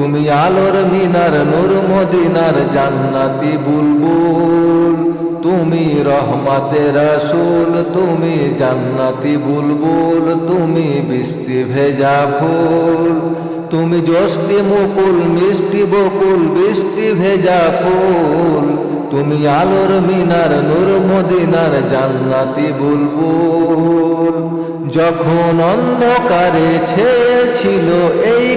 তুমি আলোর মিনার, নূর মদিনার জান্নাতি বুলবুল। তুমি রহমাতে রসুল, তুমি জান্নাতি বুলবুল। তুমি বৃষ্টি ভেজা ফুল। তুমি জস্তি মুকুল, মিষ্টি বকুল, বৃষ্টি ভেজা ফুল। তুমি আলোর মিনার, নূর মদিনার জান্নাতি বুলবুল। যখন অন্ধকারে ছেয়েছিল এই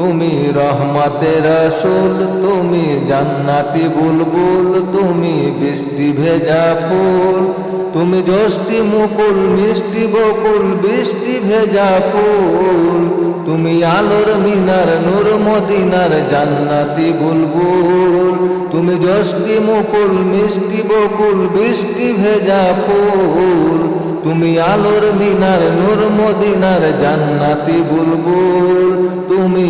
তুমি রহমাতে রসুল, তুমি জান্নাতি বুলবুল, তুমি বৃষ্টি ভেজা ফুল, তুমি জষ্টি মুকুল, মিষ্টি বকুল, বৃষ্টি ভেজা ফুল, তুমি আলোর মিনার, নূর মদিনার জান্নাতি বুলবুল, তুমি জষ্টি মুকুল, মিষ্টি বকুল, বৃষ্টি ভেজা ফুল, তুমি আলোর মিনার, নূর মদিনার জান্নাতি বুলবুল, তুমি